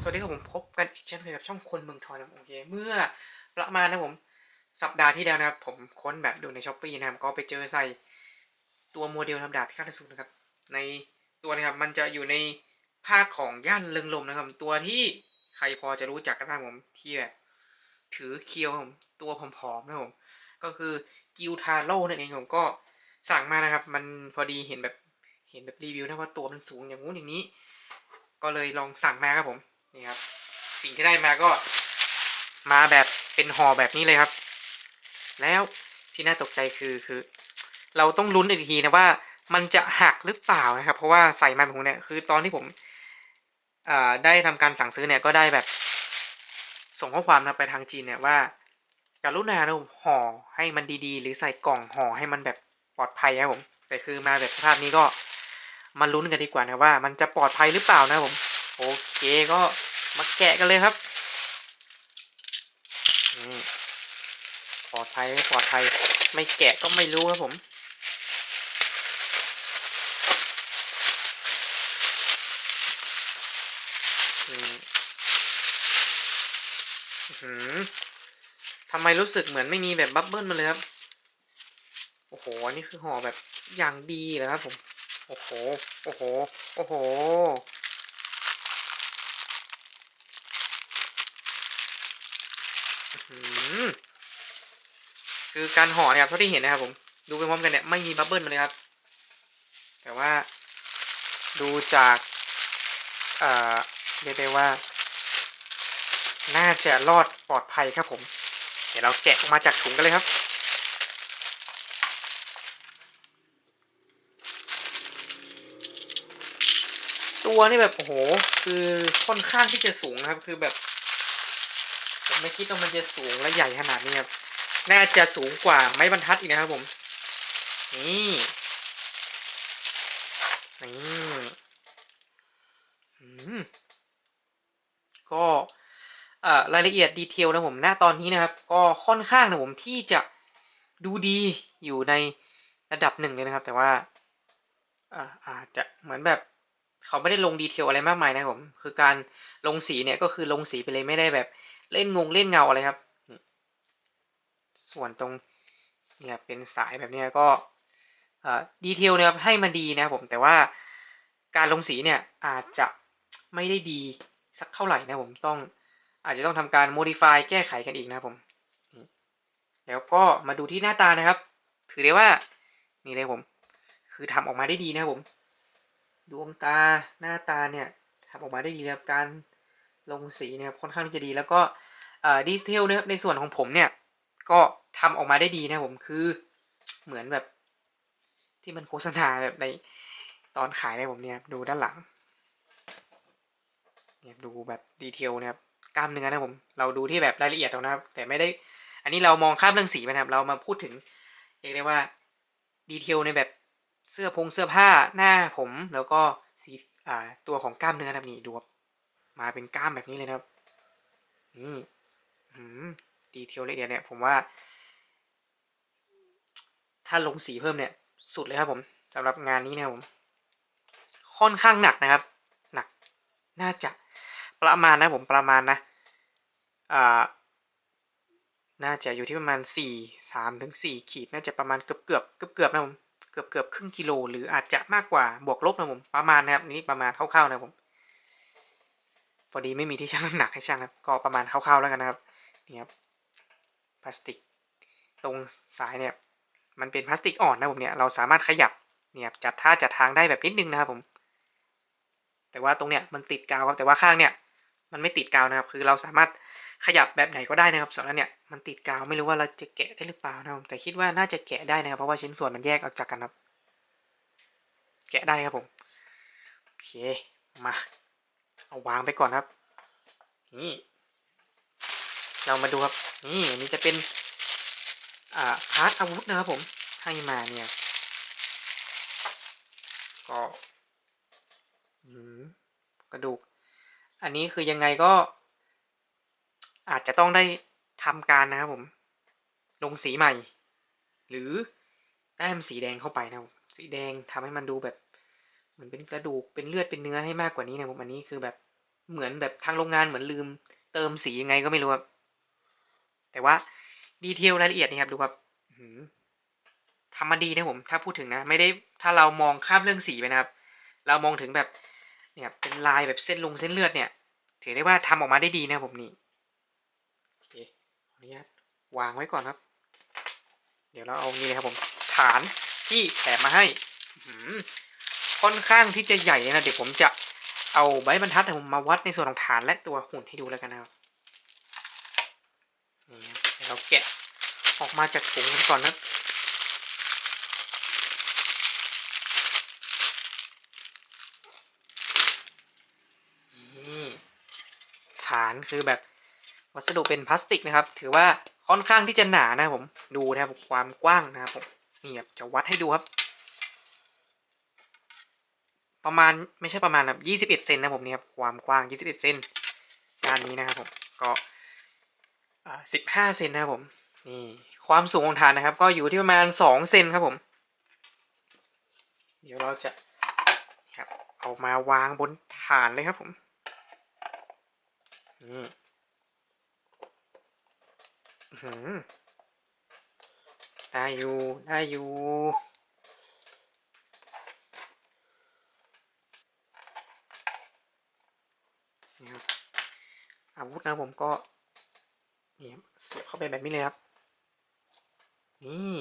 สวัสดีครับผมพบกันอีกเช่นเคยกับช่องคนเมืองทองนะครับโอเคเมื่อประมาณนะผมสัปดาห์ที่แล้วนะครับ ผมค้นแบบดูในช้อปปี้นะครับก็ไปเจอใส่ตัวโมเดลทำดาบพิฆาตอสูรนะครับ ในตัวนะครับมันจะอยู่ในภาคของย่านเริงลมนะครับ ตัวที่ใครพอจะรู้จักกันบ้างผมที่แบบถือเคียวผมตัวผอมๆนะครับผมก็คือกิวทาโร่นั่นเองผมก็สั่งมานะครับ มันพอดีเห็นแบบเห็นแบบรีวิวนะว่าตัวมันสูงอย่างงู้นอย่างนี้ก็เลยลองสั่งมาครับผม นี่ครับ สิ่งที่ได้มาก็มาแบบเป็นห่อแบบนี้เลยครับ แล้วที่น่าตกใจคือคือ เราต้องลุ้นอีกทีนะว่า มันจะหักหรือเปล่านะครับ เพราะว่าใส่มาแบบผมเนี่ยคือตอนที่ผมอ่าได้ทำการสั่งซื้อเนี่ยก็ได้แบบ ส่งข้อความนะไปทางจีนเนี่ยว่าการุณานะผมห่อให้มันดีๆ หรือใส่กล่องห่อให้มันแบบปลอดภัยครับผม แต่คือมาแบบสภาพนี้ก็มาลุ้นกันดีกว่านะว่า มันจะปลอดภัยหรือเปล่านะผม โอเคก็มาแกะกันเลยครับปลอดภัยไม่ปลอดภัยไม่แกะก็ไม่รู้ครับผมทำไมรู้สึกเหมือนไม่มีแบบบับเบิ้ลมาเลยครับ โอ้โหนนี้คือห่อแบบอย่างดีเลยครับผม โอ้โห โอ้โห โอ้โห อื้อหือ คือการห่อเนี่ยครับเท่าที่เห็นนะครับ ผม ดูไปพร้อมกันเนี่ยไม่มีบับเบิ้ลเลยครับ แต่ว่าดูจากเอ่อเรียกได้ว่า น่าจะรอดปลอดภัยครับผม เดี๋ยวเราแกะออกมาจากถุงกันเลยครับตัวนี่แบบโอ้โห คือค่อนข้างที่จะสูงนะครับ คือแบบ ไม่คิดว่ามันจะสูงและใหญ่ขนาดนี้ครับ น่าจะสูงกว่าไม้บรรทัดอีกนะครับผม นี่ นี่อืมก็รายละเอียดดีเทลนะผมหน้าตอนนี้นะครับ ก็ค่อนข้างนะผมที่จะดูดีอยู่ในระดับหนึ่งเลยนะครับ แต่ว่าอาจจะเหมือนแบบเขาไม่ได้ลงดีเทลอะไรมากมายนะผม คือการลงสีเนี่ยก็คือลงสีไปเลยไม่ได้แบบ เล่นงงเล่นเงาอะไรครับ ส่วนตรงเนี่ยเป็นสายแบบนี้ก็ดีเทลนะครับให้มันดีนะผมแต่ว่าการลงสีเนี่ยอาจจะไม่ได้ดีสักเท่าไหร่นะผมต้องอาจจะต้องทำการ modify แก้ไขกันอีกนะผม แล้วก็มาดูที่หน้าตานะครับ ถือได้ว่านี่เลยผม คือทำออกมาได้ดีนะครับผม ดวงตาหน้าตาเนี่ยทำออกมาได้ดีครับการ ลงสีเนี่ยค่อนข้างที่จะดีแล้วก็ดีเทลนะครับในส่วนของผมเนี่ย ก็ทำออกมาได้ดีนะผมคือเหมือนแบบ ที่มันโฆษณาแบบในตอนขายในผมเนี่ยดูด้านหลังเนี่ยดูแบบดีเทลนะครับกล้ามเนื้อนะผมเราดูที่แบบรายละเอียดเอานะครับ แต่ไม่ได้ อันนี้เรามองข้ามเรื่องสีไปนะครับ เรามาพูดถึงเรียกได้ว่าดีเทลในแบบเสื้อพงเสื้อผ้าหน้าผมแล้วก็สีอ่าตัวของกล้ามเนื้อนะครับนี่ดูครับ มาเป็นกล้ามแบบนี้เลยนะครับ นี่ดีเทลละเอียดเนี่ย ผมว่า ถ้าลงสีเพิ่มเนี่ย สุดเลยครับผมสำหรับงานนี้นะครับผม ค่อนข้างหนักนะครับ หนัก น่าจะประมาณนะผมประมาณนะอ่าน่าจะอยู่ที่ประมาณสี่สามถึงสี่ขีด น่าจะประมาณเกือบเกือบเกือบเกือบนะผม เกือบเกือบครึ่งกิโล หรืออาจจะมากกว่าบวกลบนะผม ประมาณนะครับ นี่ประมาณคร่าวๆนะผม พอดีไม่มีที่ชั่งน้ำหนักให้ช่างครับ ก็ประมาณคร่าวๆแล้วกันนะครับ นี่ครับ พลาสติก ตรงสายเนี่ย มันเป็นพลาสติกอ่อนนะผมเนี่ย เราสามารถขยับ เนี่ยจัดท่าจัดทางได้แบบนิดนึงนะครับผม แต่ว่าตรงเนี้ยมันติดกาวครับ แต่ว่าข้างเนี่ย มันไม่ติดกาวนะครับ คือเราสามารถขยับแบบไหนก็ได้นะครับส่วนนั้นเนี่ย มันติดกาวไม่รู้ว่าเราจะแกะได้หรือเปล่านะครับ แต่คิดว่าน่าจะแกะได้นะครับ เพราะว่าชิ้นส่วนมันแยกออกจากกันครับ แกะได้ครับผม โอเค มา เอาวางไปก่อนครับ นี่ เรามาดูครับ นี่อันนี้จะเป็น อ่าพาร์ทอาวุธนะครับผม ให้มาเนี่ย ก็อืมกระดูก อันนี้คือยังไงก็ อาจจะต้องได้ทำการนะครับผม ลงสีใหม่ หรือแต้มสีแดงเข้าไปนะครับ สีแดงทำให้มันดูแบบ มือนเป็นกระดูกเป็นเลือดเป็นเนื้อให้มากกว่านี้นะผมอันนี้คือแบบเหมือนแบบทางโรงงานเหมือนลืม เติมสียังไงก็ไม่รู้ครับแต่ว่าดีเทลรายละเอียดนี่ครับดูครับทำมาดีนะผม ถ้าพูดถึงนะ ไม่ได้ถ้าเรามองข้ามเรื่องสีไปนะครับ เรามองถึงแบบเนี่ยครับเป็นลายแบบเส้นลงเส้นเลือดเนี่ย ถือได้ว่าทำออกมาได้ดีนะผมนี่โอเคขออนุญาตวางไว้ก่อนครับ เดี๋ยวเราเอานี่เลยครับผม ฐานที่แถมมาให้อื ค่อนข้างที่จะใหญ่เลยนะ เดี๋ยวผมจะเอาใบบรรทัดผมมาวัดในส่วนของฐานและตัวหุ่นให้ดูแล้วกันนะครับนี่ครับเดี๋ยวเราแกะออกมาจากถุงกันก่อนนะนี่ฐานคือแบบวัสดุเป็นพลาสติกนะครับ ถือว่าค่อนข้างที่จะหนานะผม ดูนะครับความกว้างนะครับผมนี่ครับจะวัดให้ดูครับ ประมาณไม่ใช่ประมาณแบบยี่สิบเอ็ดเซนนะผมเนี่ยครับความกว้างยี่สิบเอ็ดเซนด้านนี้นะครับผมก็สิบห้าเซนนะครับผมนี่ความสูงของฐานนะครับ ก็อยู่ที่ประมาณสองเซนครับผม เดี๋ยวเราจะครับเอามาวางบนฐานเลยครับผมนี่หือได้อยู่ได้อยู่ นี่ครับ อา วุธนะผมก็นี่เสียบเข้าไปแบบนี้เลยครับ นี่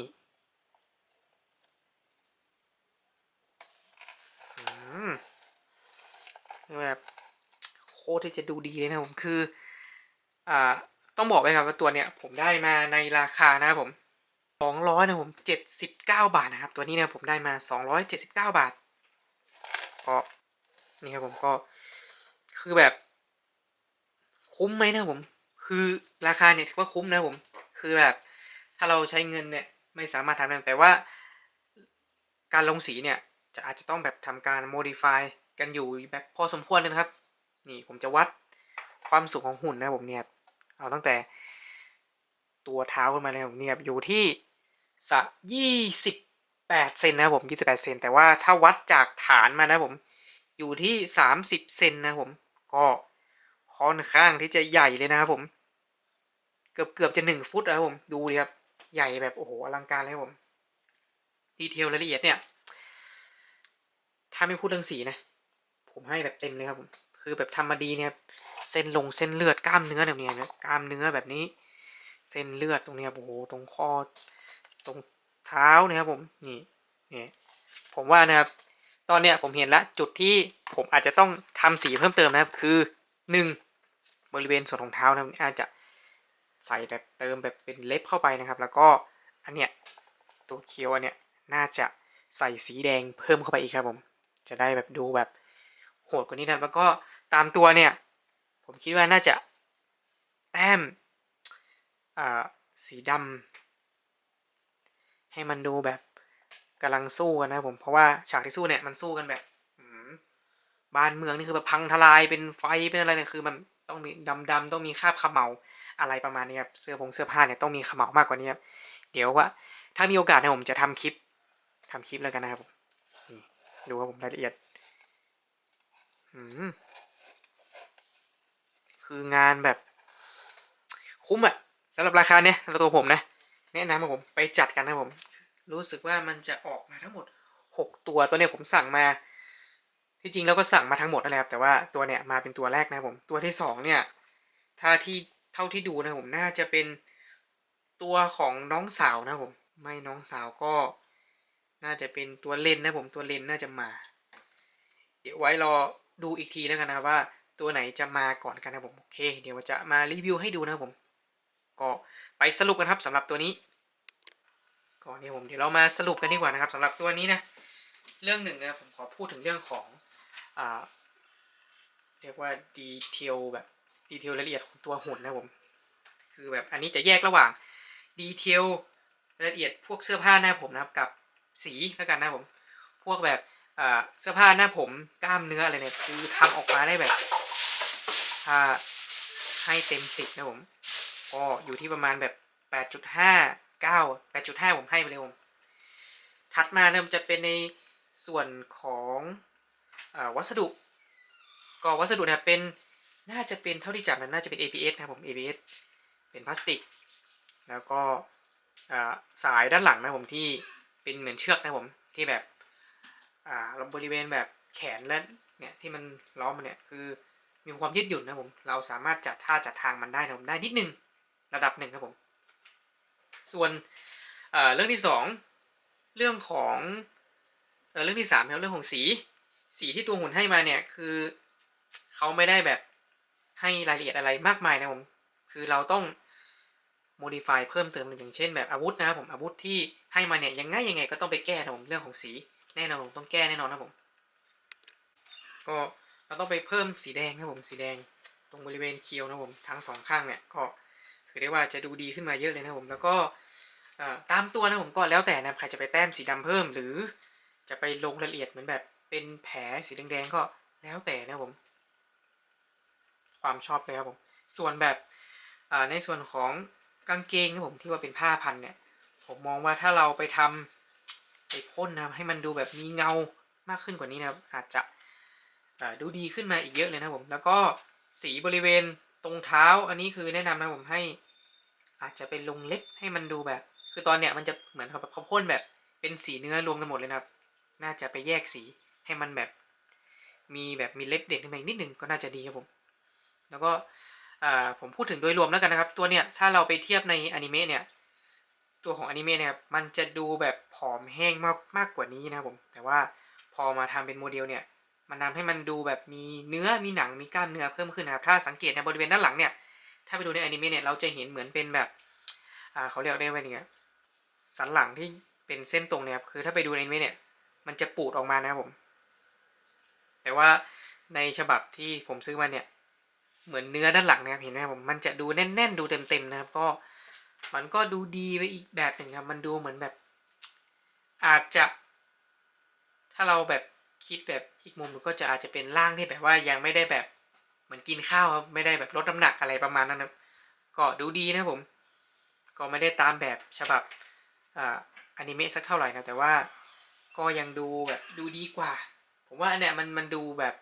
แบบโคตรที่จะดูดีเลยนะผมคือ อ่า ต้องบอกเลยครับว่าตัวเนี้ยผมได้มาในราคานะครับผมสองร้อยนะผมเจ็ดสิบเก้าบาทนะครับ ตัวนี้เนี่ยผมได้มาสองร้อยเจ็ดสิบเก้าบาทก็นี่ครับผมก็คือแบบ คุ้มไหมนะผม คือราคาเนี่ยถือว่าคุ้มนะผม คือแบบถ้าเราใช้เงินเนี่ยไม่สามารถทำได้แต่ว่า การลงสีเนี่ยจะอาจจะต้องแบบทำการ modify กันอยู่แบบพอสมควรเลยนะครับ นี่ผมจะวัดความสูงของหุ่นนะผมเนี่ยเอาตั้งแต่ตัวเท้าขึ้นมาเลยผมเนี่ยอยู่ที่สะยี่สิบแปดเซนนะผมยี่สิบแปดเซนแต่ว่าถ้าวัดจากฐานมานะผมอยู่ที่สามสิบเซนนะผมก็ ค่อนข้างที่จะใหญ่เลยนะครับผม เกือบเกือบจะหนึ่งฟุตนะครับผม ดูดิครับ ใหญ่แบบโอ้โหอลังการเลยครับผม ดีเทลรายละเอียดเนี่ย ถ้าไม่พูดเรื่องสีนะ ผมให้แบบเต็มเลยครับผม คือแบบทำมาดีเนี่ยเส้นลงเส้นเลือดกล้ามเนื้อแบบนี้นะกล้ามเนื้อแบบนี้ เส้นเลือดตรงนี้ครับโอ้โหตรงข้อตรงเท้านี่ยครับผมนี่นี่ผมว่านะครับ ตอนเนี้ยผมเห็นละจุดที่ผมอาจจะต้องทำสีเพิ่มเติมนะครับคือหนึ่ง บริเวณส่วนของเท้านะอาจจะใส่แบบเติมแบบเป็นเล็บเข้าไปนะครับ แล้วก็อันเนี้ยตัวเคียวอันเนี้ยน่าจะใส่สีแดงเพิ่มเข้าไปอีกครับผม จะได้แบบดูแบบโหดกว่านี้นะแล้วก็ตามตัวเนี่ย ผมคิดว่าน่าจะแต้มอ่าสีดำให้มันดูแบบกำลังสู้กันนะผมเพราะว่าฉากที่สู้เนี่ยมันสู้กันแบบบ้านเมืองนี่คือแบบพังทลายเป็นไฟเป็นอะไรเนี่ยคือมัน ต้องมีดำๆต้องมีคราบเขมเหลาอะไรประมาณนี้ครับเสื้อผงเสื้อผ้าเนี่ยต้องมีเขมเหลามากกว่านี้ครับเดี๋ยวว่าถ้ามีโอกาสนี่ยผมจะทำคลิปทำคลิปแล้วกันนะครับผมนี่ดูว่าผมรายละเอียดอืมคืองานแบบ คุ้มอะสำหรับราคาเนี้ยสำหรับตัวผมนะแนะนำให้ผมไปจัดกันนะผม รู้สึกว่ามันจะออกมาทั้งหมดหกตัวตัวเนี้ยผมสั่งมา ที่จริงแล้วก็สั่งมาทั้งหมดนั่นแหละครับแต่ว่าตัวเนี้ยมาเป็นตัวแรกนะผมตัวที่สองเนี่ยถ้าที่เท่าที่ดูนะผมน่าจะเป็นตัวของน้องสาวนะผมไม่น้องสาวก็ น่าจะเป็นตัวเลนนะผมตัวเลนน่าจะมา เดี๋ยวไว้รอดูอีกทีแล้วกันนะว่า ตัวไหนจะมาก่อนกันนะผมโอเค เดี๋ยวจะมารีวิวให้ดูนะผม ก็ไปสรุปกันครับสำหรับตัวนี้ก่อนเนี่ยผมเดี๋ยวเรามาสรุปกันดีกว่านะครับสำหรับตัวนี้นะเรื่องหนึ่งนะผมขอพูดถึงเรื่องของ เรียกว่าดีเทลแบบดีเทลรายละเอียดของตัวหุ่นนะผม คือแบบอันนี้จะแยกระหว่างดีเทลรายละเอียดพวกเสื้อผ้าหน้าผมนะครับกับสีแล้วกันนะผม พวกแบบเสื้อผ้าหน้าผมกล้ามเนื้ออะไรเนี่ยคือทำออกมาได้แบบถ้าให้เต็มสิบนะผมก็อยู่ที่ประมาณแบบแปดจุดห้าเก้าแปดจุดห้าผมให้ไปเลยผมถัดมาเนี่ยมันจะเป็นในส่วนของ วัสดุ ก็วัสดุเนี่ยเป็นน่าจะเป็นเท่าที่จับนั้นน่าจะเป็น ABS นะผม ABS เป็นพลาสติก แล้วก็สายด้านหลังนะผมที่เป็นเหมือนเชือกนะผมที่แบบอ่าบริเวณแบบแขนและเนี่ยที่มันล้อมมันเนี่ยคือมีความยืดหยุ่นนะผมเราสามารถจัดท่าจัดทางมันได้นะผมได้นิดนึงระดับหนึ่งครับผม ส่วนเรื่องที่สองเรื่องของเอเรื่องที่สามครับเรื่องของสี สีที่ตัวหุ่นให้มาเนี่ย คือเขาไม่ได้แบบให้รายละเอียดอะไรมากมายนะผม คือเราต้อง modify เพิ่มเติมอย่างเช่นแบบอาวุธนะครับผมอาวุธที่ให้มาเนี่ยยังไงยังไงก็ต้องไปแก้นะผมเรื่องของสีแน่นอนผมต้องแก้แน่นอนนะผม ก็เราต้องไปเพิ่มสีแดงนะผมสีแดงตรงบริเวณเคียวนะผมทั้งสองข้างเนี่ยก็คือได้ว่าจะดูดีขึ้นมาเยอะเลยนะผม แล้วก็ตามตัวนะผมก็แล้วแต่นะใครจะไปแต้มสีดำเพิ่ม หรือจะไปลงรายละเอียดเหมือนแบบ เป็นแผลสีแดงๆก็แล้วแต่นะผม ความชอบเลยครับผม ส่วนแบบในส่วนของกางเกงครับผมที่ว่าเป็นผ้าพันเนี่ย ผมมองว่าถ้าเราไปทำไปพ่นนะครับให้มันดูแบบมีเงามากขึ้นกว่านี้นะครับ อาจจะดูดีขึ้นมาอีกเยอะเลยนะผม แล้วก็สีบริเวณตรงเท้าอันนี้คือแนะนำนะผมให้ อาจจะเป็นลงเล็บให้มันดูแบบ คือตอนเนี้ยมันจะเหมือนเขาแบบเขาพ่นแบบเป็นสีเนื้อรวมกันหมดเลยนะครับ น่าจะไปแยกสี ให้มันแบบมีแบบมีเล็บเด็กขึ้นมาอีกนิดหนึ่งก็น่าจะดีครับผม แล้วก็ผมพูดถึงโดยรวมแล้วกันนะครับ ตัวเนี้ยถ้าเราไปเทียบในอนิเมะเนี่ยตัวของอนิเมะเนี่ยครับมันจะดูแบบผอมแห้งมากมากกว่านี้นะครับผม แต่ว่าพอมาทำเป็นโมเดลเนี่ยมันทำให้มันดูแบบมีเนื้อมีหนังมีกล้ามเนื้อเพิ่มขึ้นนะครับถ้าสังเกตในบริเวณด้านหลังเนี่ยถ้าไปดูในอนิเมะเนี่ยเราจะเห็นเหมือนเป็นแบบอ่าเขาเรียกได้ว่าอย่างเงี้ยสันหลังที่เป็นเส้นตรงเนี่ยครับคือถ้าไปดูในอนิเมะเนี่ยมันจะปูดออกมานะครับผม แต่ว่าในฉบับที่ผมซื้อมาเนี่ย เหมือนเนื้อด้านหลังนะครับเห็นไหมผมมันจะดูแน่น ๆ ดูเต็มๆนะครับ ก็มันก็ดูดีไปอีกแบบหนึ่งครับ มันดูเหมือนแบบ อาจจะ ถ้าเราแบบคิดแบบอีกมุมหนึ่งก็จะอาจจะเป็นร่างที่แบบว่ายังไม่ได้แบบเหมือนกินข้าวครับไม่ได้แบบลดน้ำหนักอะไรประมาณนั้นนะก็ดูดีนะผม ก็ไม่ได้ตามแบบฉบับอ่าอนิเมะสักเท่าไหร่นะแต่ว่าก็ยังดูแบบดูดีกว่า ผมว่าอันเนี้ยมันมันดูแบบ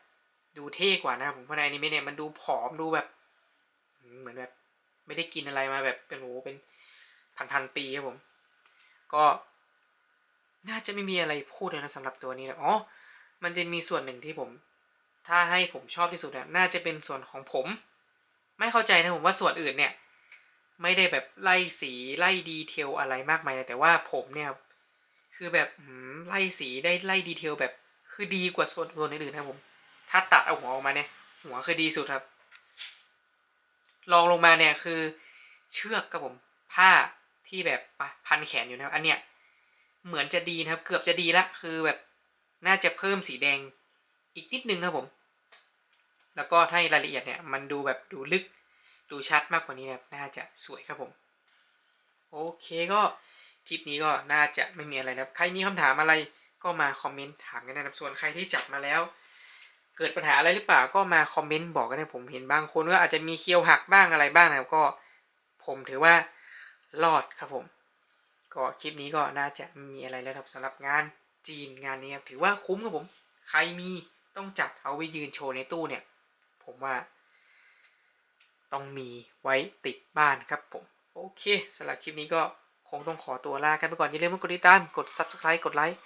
ดูเท่กว่านะครับผมเพราะในอนิเมะเนี่ยมันดูผอมดูแบบ เหมือนแบบ ไม่ได้กินอะไรมาแบบเป็นโอ้เป็นพันพันปีครับผม ก็น่าจะไม่มีอะไรพูดเลยนะสำหรับตัวนี้นะอ๋อ มันจะมีส่วนหนึ่งที่ผม ถ้าให้ผมชอบที่สุดนะน่าจะเป็นส่วนของผม ไม่เข้าใจนะผมว่าส่วนอื่นเนี่ย ไม่ได้แบบไล่สีไล่ดีเทลอะไรมากมายแต่ว่าผมเนี่ย คือแบบไล่สีได้ไล่ดีเทลแบบ คือดีกว่าส่วนส่วนอื่นๆนะครับผม ถ้าตัดเอาหัวออกมาเนี่ย หัวคือดีสุดครับ ลองลงมาเนี่ยคือ เชือกครับผม ผ้าที่แบบพันแขนอยู่นะครับ อันเนี้ยเหมือนจะดีนะครับ เกือบจะดีละคือแบบน่าจะเพิ่มสีแดงอีกนิดนึงครับผม แล้วก็ให้รายละเอียดเนี่ย มันดูแบบดูลึก ดูชัดมากกว่านี้นะน่าจะสวยครับผม โอเคก็คลิปนี้ก็น่าจะไม่มีอะไรนะครับ ใครมีคำถามอะไร ก็มาคอมเมนต์ถามกันได้นะครับส่วนใครที่จับมาแล้ว เกิดปัญหาอะไรหรือเปล่าก็มาคอมเมนต์บอกกันนะผมเห็นบางคนว่าอาจจะมีเคียวหักบ้างอะไรบ้างนะครับก็ผมถือว่ารอดครับผม ก็คลิปนี้ก็น่าจะม่มีอะไรแล้วครับสำหรับงานจีนงานนี้ครับถือว่าคุ้มครับผม ใครมีต้องจัดเอาไว้ยืนโชว์ในตู้เนี่ย ผมว่า ต้องมีไว้ติดบ้านครับผม โอเคสำหรับคลิปนี้ก็คงต้องขอตัวลากันไปก่อนอย่าลืมกดติดตาม กด subscribe กดไลค์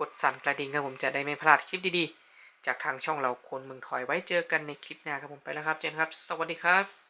กดสั่นกระดิ่งครับผมจะได้ไม่พลาดคลิปดีๆ จากทางช่องเราคนเมืองถอยไว้เจอกันในคลิปหน้าครับผมไปแล้วครับ เจนครับ สวัสดีครับ